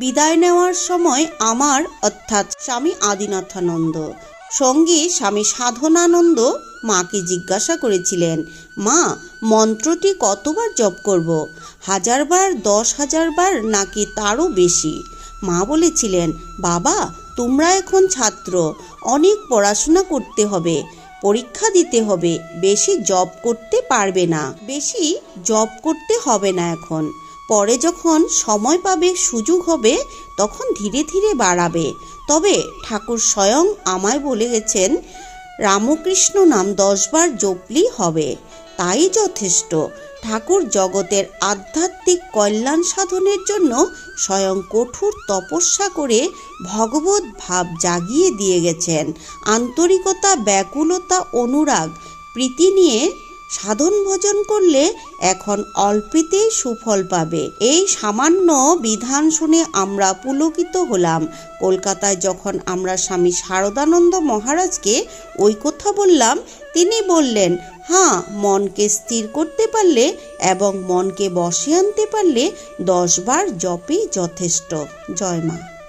বিদায় নেওয়ার সময় আমার, অর্থাৎ স্বামী আদিনাথানন্দ। সঙ্গী স্বামী সাধনানন্দ মাকে জিজ্ঞাসা করেছিলেন, মা, মন্ত্রটি কতবার জপ করব? হাজারবার, দশ হাজারবার, নাকি তারও বেশি? মা বলেছিলেন, বাবা, তোমরা এখন ছাত্র, অনেক পড়াশোনা করতে হবে, পরীক্ষা দিতে হবে, বেশি জব করতে পারবে না, বেশি জব করতে হবে না এখন। পরে যখন সময় পাবে, সুযোগ হবে, তখন ধীরে ধীরে বাড়াবে। তবে ঠাকুর স্বয়ং আমায় বলে গেছেন রামকৃষ্ণ নাম দশবার জপলি হবে। তাই যথেষ্ট। ঠাকুর জগতের আধ্যাত্মিক কল্যাণ সাধনের জন্য স্বয়ং কঠোর তপস্যা করে ভগবত ভাব জাগিয়ে দিয়ে গেছেন। আন্তরিকতা, ব্যাকুলতা, অনুরাগ প্রীতি নিয়ে সাধন ভোজন করলে এখন অল্পেতেই সুফল পাবে। এই সামান্য বিধান শুনে আমরা পুলকিত হলাম। কলকাতায় যখন আমরা স্বামী শারদানন্দ মহারাজকে ওই কথা বললাম, তিনি বললেন হ্যাঁ মনকে স্থির করতে পারলে এবং মনকে বসে আনতে পারলে দশবার জপই যথেষ্ট। জয় মা।